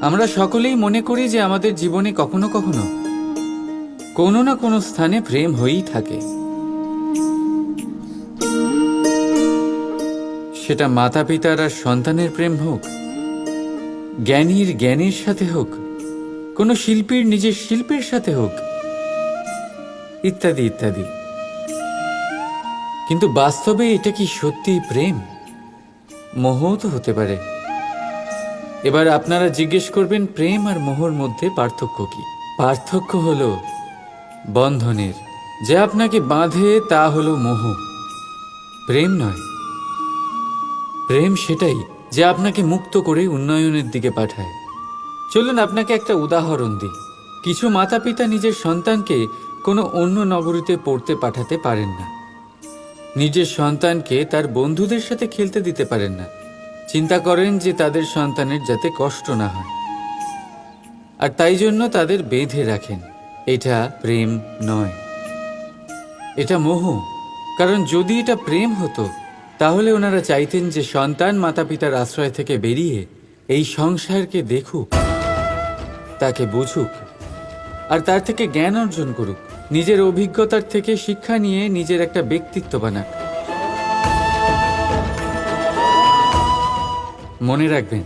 আমরা সকলেই মনে করি যে আমাদের জীবনে কখনো কখনো কোনো না কোনো স্থানে প্রেম হয়েই থাকে। সেটা মাতা পিতার আর সন্তানের প্রেম হোক, জ্ঞানীর জ্ঞানীর সাথে হোক, কোনো শিল্পীর নিজের শিল্পের সাথে হোক, ইত্যাদি ইত্যাদি। কিন্তু বাস্তবে এটা কি সত্যি প্রেম? মোহও তো হতে পারে। এবার আপনারা জিজ্ঞেস করবেন, প্রেম আর মোহর মধ্যে পার্থক্য কি? পার্থক্য হলো বন্ধনের। যে আপনাকে বাঁধে তা হলো মোহ। প্রেম নয়। প্রেম সেটাই যে আপনাকে মুক্ত করে উন্নয়নের দিকে পাঠায়। চলুন আপনাকে একটা উদাহরণ দিই। কিছু মাতা পিতা নিজের সন্তানকে কোনো অন্য নগরীতে পড়তে পাঠাতে পারেন না। নিজের সন্তানকে তার বন্ধুদের সাথে খেলতে দিতে পারেন না। চিন্তা করেন যে তাদের সন্তানের যাতে কষ্ট না হয়। আর তাই জন্য তাদের বেঁধে রাখেন। এটা প্রেম নয়। এটা মোহ। কারণ যদি এটা প্রেম হতো, তাহলে ওনারা চাইতেন যে সন্তান মাতা পিতার আশ্রয় থেকে বেরিয়ে এই সংসারকে দেখুক, তাকে বুঝুক, আর তার থেকে জ্ঞান অর্জন করুক। নিজের অভিজ্ঞতার থেকে শিক্ষা নিয়ে নিজের একটা ব্যক্তিত্ব বানাক। মনে রাখবেন,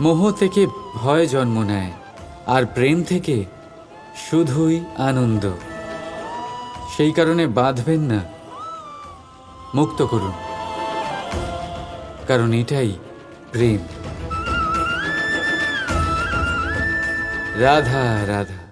মোহ থেকে ভয় জন্ম নেয় আর প্রেম থেকে শুধুই আনন্দ। সেই কারণে বাঁধবেন না, মুক্ত করুন। কারণ এটাই প্রেম। রাধা রাধা।